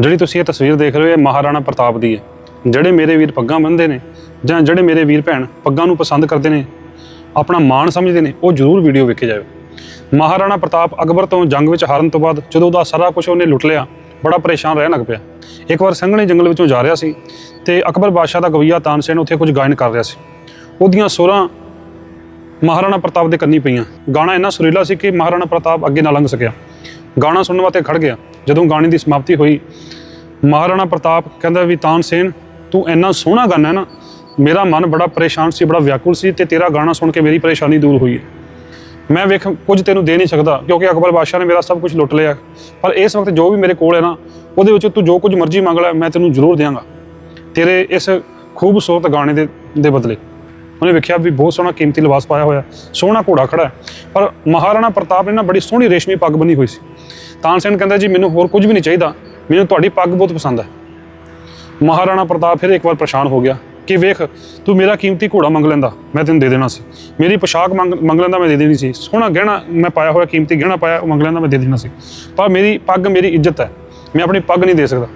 ਜਿਹੜੀ ਤੁਸੀਂ ਇਹ ਤਸਵੀਰ ਦੇਖ ਰਹੇ ਹੋ, ਇਹ ਮਹਾਰਾਣਾ ਪ੍ਰਤਾਪ ਦੀ ਹੈ। ਜਿਹੜੇ ਮੇਰੇ ਵੀਰ ਪੱਗਾਂ ਬੰਨ੍ਹਦੇ ਨੇ ਜਾਂ ਜਿਹੜੇ ਮੇਰੇ ਵੀਰ ਭੈਣ ਪੱਗਾਂ ਨੂੰ ਪਸੰਦ ਕਰਦੇ ਨੇ, ਆਪਣਾ ਮਾਣ ਸਮਝਦੇ ਨੇ, ਉਹ ਜ਼ਰੂਰ ਵੀਡੀਓ ਵੇਖੇ ਜਾਵੇ। ਮਹਾਰਾਣਾ ਪ੍ਰਤਾਪ ਅਕਬਰ ਤੋਂ ਜੰਗ ਵਿੱਚ ਹਾਰਨ ਤੋਂ ਬਾਅਦ ਜਦੋਂ ਉਹਦਾ ਸਾਰਾ ਕੁਝ ਉਹਨੇ ਲੁੱਟ ਲਿਆ, ਬੜਾ ਪਰੇਸ਼ਾਨ ਰਹਿਣ ਲੱਗ ਪਿਆ। ਇੱਕ ਵਾਰ ਸੰਘਣੇ ਜੰਗਲ ਵਿੱਚੋਂ ਜਾ ਰਿਹਾ ਸੀ ਤੇ ਅਕਬਰ ਬਾਦਸ਼ਾਹ ਦਾ ਗਵਈਆ ਤਾਨਸੇਨ ਉੱਥੇ ਕੁਝ ਗਾਇਨ ਕਰ ਰਿਹਾ ਸੀ। ਉਹਦੀਆਂ ਸੁਰਾਂ ਮਹਾਰਾਣਾ ਪ੍ਰਤਾਪ ਦੇ ਕੰਨੀ ਪਈਆਂ। ਗਾਣਾ ਇੰਨਾ ਸੁਰੀਲਾ ਸੀ ਕਿ ਮਹਾਰਾਣਾ ਪ੍ਰਤਾਪ ਅੱਗੇ ਨਾ ਲੰਘ ਸਕਿਆ। ਗਾਣਾ ਸੁਣਨ ਵਾਸਤੇ ਖੜ ਗਿਆ। ਜਦੋਂ ਗਾਣੇ ਦੀ ਸਮਾਪਤੀ ਹੋਈ, ਮਹਾਰਾਣਾ ਪ੍ਰਤਾਪ ਕਹਿੰਦਾ ਵੀ ਤਾਨਸੇਨ ਤੂੰ ਇੰਨਾ ਸੋਹਣਾ ਗਾਣਾ ਹੈ ਨਾ, ਮੇਰਾ ਮਨ ਬੜਾ ਪਰੇਸ਼ਾਨ ਸੀ, ਬੜਾ ਵਿਆਕੁਲ ਸੀ ਤੇ ਤੇਰਾ ਗਾਣਾ ਸੁਣ ਕੇ ਮੇਰੀ ਪਰੇਸ਼ਾਨੀ ਦੂਰ ਹੋਈ ਹੈ। ਮੈਂ ਵੇਖ, ਕੁਝ ਤੈਨੂੰ ਦੇ ਨਹੀਂ ਸਕਦਾ, ਕਿਉਂਕਿ ਅਕਬਰ ਬਾਦਸ਼ਾਹ ਨੇ ਮੇਰਾ ਸਭ ਕੁਝ ਲੁੱਟ ਲਿਆ। ਪਰ ਇਸ ਵਕਤ ਜੋ ਵੀ ਮੇਰੇ ਕੋਲ ਹੈ ਨਾ, ਉਹਦੇ ਵਿੱਚ ਤੂੰ ਜੋ ਕੁਝ ਮਰਜ਼ੀ ਮੰਗ ਲੈ, ਮੈਂ ਤੈਨੂੰ ਜ਼ਰੂਰ ਦੇਵਾਂਗਾ ਤੇਰੇ ਇਸ ਖੂਬਸੂਰਤ ਗਾਣੇ ਦੇ ਦੇ ਬਦਲੇ। ਉਹਨੇ ਵੇਖਿਆ ਵੀ ਬਹੁਤ ਸੋਹਣਾ ਕੀਮਤੀ ਲਿਬਾਸ ਪਾਇਆ ਹੋਇਆ, ਸੋਹਣਾ ਘੋੜਾ ਖੜਾ ਹੈ। ਪਰ ਮਹਾਰਾਣਾ ਪ੍ਰਤਾਪ ਨੇ ਨਾ ਬੜੀ ਸੋਹਣੀ ਰੇਸ਼ਮੀ ਪੱਗ ਬੰਨੀ ਹੋਈ ਸੀ। ਤਾਨਸੇਨ ਕਹਿੰਦਾ ਜੀ, ਮੈਨੂੰ ਹੋਰ ਕੁਝ ਵੀ ਨਹੀਂ ਚਾਹੀਦਾ। ਮੈਨੂੰ ਤੁਹਾਡੀ ਪੱਗ ਬਹੁਤ ਪਸੰਦ ਹੈ। ਮਹਾਰਾਣਾ ਪ੍ਰਤਾਪ ਫਿਰ ਇੱਕ ਵਾਰ ਪਰੇਸ਼ਾਨ ਹੋ ਗਿਆ ਕਿ ਵੇਖ, ਤੂੰ ਮੇਰਾ ਕੀਮਤੀ ਘੋੜਾ ਮੰਗ ਲੈਂਦਾ, ਮੈਂ ਤੈਨੂੰ ਦੇ ਦੇਣਾ ਸੀ। ਮੇਰੀ ਪੋਸ਼ਾਕ ਮੰਗ ਮੰਗ ਲੈਂਦਾ, ਮੈਂ ਦੇ ਦੇਣੀ ਸੀ। ਸੋਹਣਾ ਗਹਿਣਾ ਮੈਂ ਪਾਇਆ ਹੋਇਆ, ਕੀਮਤੀ ਗਹਿਣਾ ਪਾਇਆ, ਉਹ ਮੰਗ ਲੈਂਦਾ, ਮੈਂ ਦੇ ਦੇਣਾ ਸੀ। ਪਰ ਮੇਰੀ ਪੱਗ ਮੇਰੀ ਇੱਜ਼ਤ ਹੈ। ਮੈਂ ਆਪਣੀ ਪੱਗ ਨਹੀਂ ਦੇ ਸਕਦਾ।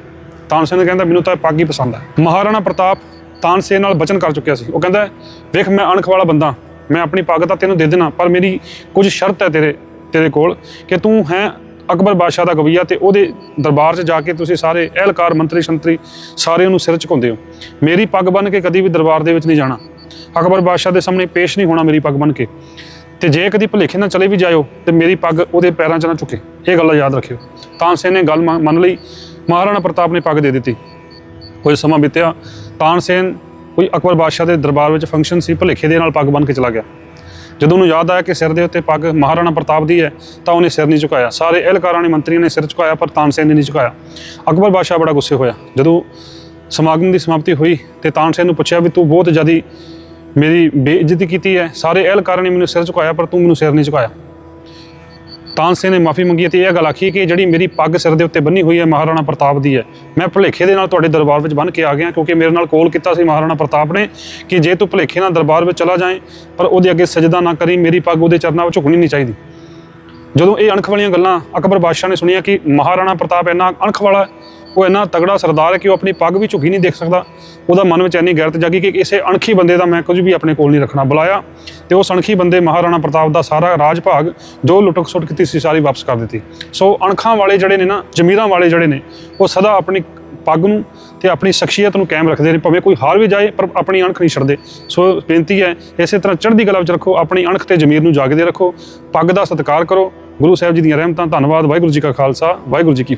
ਤਾਨਸੇਨ ਨੇ ਕਹਿੰਦਾ, ਮੈਨੂੰ ਤਾਂ ਇਹ ਪੱਗ ਹੀ ਪਸੰਦ ਹੈ। ਮਹਾਰਾਣਾ ਪ੍ਰਤਾਪ ਤਾਨਸੇਨ ਨਾਲ ਬਚਨ ਕਰ ਚੁੱਕਿਆ ਸੀ। ਉਹ ਕਹਿੰਦਾ, ਵੇਖ, ਮੈਂ ਅਣਖ ਵਾਲਾ ਬੰਦਾ, ਮੈਂ ਆਪਣੀ ਪੱਗ ਤਾਂ ਤੈਨੂੰ ਦੇ ਦੇਣਾ, ਪਰ ਮੇਰੀ ਕੁਝ ਸ਼ਰਤ ਹੈ ਤੇਰੇ ਤੇਰੇ ਕੋਲ ਕਿ ਤੂੰ ਹੈ ਅਕਬਰ ਬਾਦਸ਼ਾਹ ਦਾ ਗਵਈਆ ਤੇ ਉਹਦੇ ਦਰਬਾਰ 'ਚ ਜਾ ਕੇ ਤੁਸੀਂ ਸਾਰੇ ਅਹਿਲਕਾਰ, ਮੰਤਰੀ, ਸ਼ੰਤਰੀ ਸਾਰਿਆਂ ਨੂੰ ਸਿਰ ਝੁਕਾਉਂਦੇ ਹੋ। ਮੇਰੀ ਪੱਗ ਬੰਨ ਕੇ ਕਦੀ ਵੀ ਦਰਬਾਰ ਦੇ ਵਿੱਚ ਨਹੀਂ ਜਾਣਾ। ਅਕਬਰ ਬਾਦਸ਼ਾਹ ਦੇ ਸਾਹਮਣੇ ਪੇਸ਼ ਨਹੀਂ ਹੋਣਾ ਮੇਰੀ ਪੱਗ ਬੰਨ ਕੇ। ਤੇ ਜੇ ਕਦੀ ਭੁਲੇਖੇ ਨਾਲ ਚਲੇ ਵੀ ਜਾਇਓ, ਤੇ ਮੇਰੀ ਪੱਗ ਉਹਦੇ ਪੈਰਾਂ 'ਚ ਨਾ ਝੁਕੇ ਇਹ ਗੱਲ ਯਾਦ ਰੱਖਿਓ। ਤਾਨਸੇਨ ਨੇ ਗੱਲ ਮੰਨ ਮੰਨ ਲਈ। ਮਹਾਰਾਣਾ ਪ੍ਰਤਾਪ ਨੇ ਪੱਗ ਦੇ ਦਿੱਤੀ। ਕੁਝ ਸਮਾਂ ਬੀਤਿਆ। ਤਾਨਸੇਨ ਕੋਈ ਅਕਬਰ ਬਾਦਸ਼ਾਹ ਦੇ ਦਰਬਾਰ ਵਿੱਚ ਫੰਕਸ਼ਨ ਸੀ, ਭੁਲੇਖੇ ਦੇ ਨਾਲ ਪੱਗ ਬੰਨ ਕੇ ਚਲਾ ਗਿਆ। ਜਦੋਂ ਉਹਨੂੰ ਯਾਦ ਆਇਆ ਕਿ ਸਿਰ ਦੇ ਉੱਤੇ ਪੱਗ ਮਹਾਰਾਣਾ ਪ੍ਰਤਾਪ ਦੀ ਹੈ, ਤਾਂ ਉਹਨੇ ਸਿਰ ਨਹੀਂ ਝੁਕਾਇਆ। ਸਾਰੇ ਅਹਿਲਕਾਰਾਂ ਨੇ ਮੰਤਰੀਆਂ ਨੇ ਸਿਰ ਝੁਕਾਇਆ, ਪਰ ਤਾਨਸੇਨ ਨੇ ਨਹੀਂ ਝੁਕਾਇਆ। ਅਕਬਰ ਬਾਦਸ਼ਾਹ ਬੜਾ ਗੁੱਸੇ ਹੋਇਆ। ਜਦੋਂ ਸਮਾਗਮ ਦੀ ਸਮਾਪਤੀ ਹੋਈ ਤੇ ਤਾਨਸੇਨ ਨੂੰ ਪੁੱਛਿਆ ਵੀ ਤੂੰ ਬਹੁਤ ਜ਼ਿਆਦੀ ਮੇਰੀ ਬੇਇੱਜ਼ਤੀ ਕੀਤੀ ਹੈ, ਸਾਰੇ ਅਹਿਲਕਾਰਾਂ ਨੇ ਮੈਨੂੰ ਸਿਰ ਝੁਕਾਇਆ, ਪਰ ਤੂੰ ਮੈਨੂੰ ਸਿਰ ਨਹੀਂ ਝੁਕਾਇਆ। ਤਾਨਸੇਨ ਨੇ ਮਾਫੀ ਮੰਗੀ ਤੇ ਇਹ ਗੱਲ ਆਖੀ ਕਿ ਜਿਹੜੀ ਮੇਰੀ ਪੱਗ ਸਿਰ ਦੇ ਉੱਤੇ ਬੰਨੀ ਹੋਈ ਹੈ, ਮਹਾਰਾਣਾ ਪ੍ਰਤਾਪ ਦੀ ਹੈ। ਮੈਂ ਭੁਲੇਖੇ ਦੇ ਨਾਲ ਤੁਹਾਡੇ ਦਰਬਾਰ ਵਿੱਚ ਬੰਨ ਕੇ ਆ ਗਿਆ ਕਿਉਂਕਿ ਮੇਰੇ ਨਾਲ ਕੋਲ ਕੀਤਾ ਸੀ ਮਹਾਰਾਣਾ ਪ੍ਰਤਾਪ ਨੇ ਕਿ ਜੇ ਤੂੰ ਭੁਲੇਖੇ ਨਾਲ ਦਰਬਾਰ ਵਿੱਚ ਚਲਾ ਜਾਏ, ਪਰ ਉਹਦੇ ਅੱਗੇ ਸਜਦਾ ਨਾ ਕਰੀ, ਮੇਰੀ ਪੱਗ ਉਹਦੇ ਚਰਨਾਂ ਵਿੱਚ ਝੁਕਣੀ ਨਹੀਂ ਚਾਹੀਦੀ। ਜਦੋਂ ਇਹ ਅਣਖ ਵਾਲੀਆਂ ਗੱਲਾਂ ਅਕਬਰ ਬਾਦਸ਼ਾਹ ਨੇ ਸੁਣੀਆਂ ਕਿ ਮਹਾਰਾਣਾ ਪ੍ਰਤਾਪ ਇੰਨਾ ਅਣਖ ਵਾਲਾ ਉਹ ਇੰਨਾ ਤਗੜਾ ਸਰਦਾਰ ਹੈ ਕਿ ਉਹ ਆਪਣੀ ਪੱਗ ਵੀ ਝੁਕੀ ਨਹੀਂ ਦੇਖ ਸਕਦਾ। ਉਹਦਾ ਮਨ ਵਿੱਚ ਇੰਨੀ ਗੈਰਤ ਜਾਗੀ ਕਿ ਕਿਸੇ ਅਣਖੀ ਬੰਦੇ ਦਾ ਮੈਂ ਕੁਝ ਵੀ ਆਪਣੇ ਕੋਲ ਨਹੀਂ ਰੱਖਣਾ। ਬੁਲਾਇਆ ਤੇ ਉਸ ਅਣਖੀ ਬੰਦੇ ਮਹਾਰਾਣਾ ਪ੍ਰਤਾਪ ਦਾ ਸਾਰਾ ਰਾਜ ਭਾਗ ਜੋ ਲੁੱਟਕ ਸੁੱਟ ਕੀਤੀ ਸੀ, ਸਾਰੀ ਵਾਪਸ ਕਰ ਦਿੱਤੀ। ਸੋ ਅਣਖਾਂ ਵਾਲੇ ਜਿਹੜੇ ਨੇ ਨਾ, ਜ਼ਮੀਰਾਂ ਵਾਲੇ ਜਿਹੜੇ ਨੇ, ਉਹ ਸਦਾ ਆਪਣੀ ਪੱਗ ਨੂੰ ਤੇ ਆਪਣੀ ਸ਼ਖਸੀਅਤ ਨੂੰ ਕਾਇਮ ਰੱਖਦੇ ਨੇ ਭਾਵੇਂ ਕੋਈ ਹਾਰ ਵੀ ਜਾਏ, ਪਰ ਆਪਣੀ ਅਣਖ ਨਹੀਂ ਛੱਡਦੇ। ਸੋ ਬੇਨਤੀ ਹੈ, ਇਸੇ ਤਰ੍ਹਾਂ ਚੜ੍ਹਦੀ ਕਲਾ ਵਿੱਚ ਰੱਖੋ, ਆਪਣੀ ਅਣਖ ਤੇ ਜ਼ਮੀਰ ਨੂੰ ਜਾਗਦੇ ਰੱਖੋ। ਪੱਗ ਦਾ ਸਤਿਕਾਰ ਕਰੋ। ਗੁਰੂ ਸਾਹਿਬ ਜੀ ਦੀਆਂ ਰਹਿਮਤਾਂ, ਧੰਨਵਾਦ। ਵਾਹਿਗੁਰੂ ਜੀ ਕਾ ਖਾਲਸਾ, ਵਾਹਿਗੁਰੂ ਜੀ ਕੀ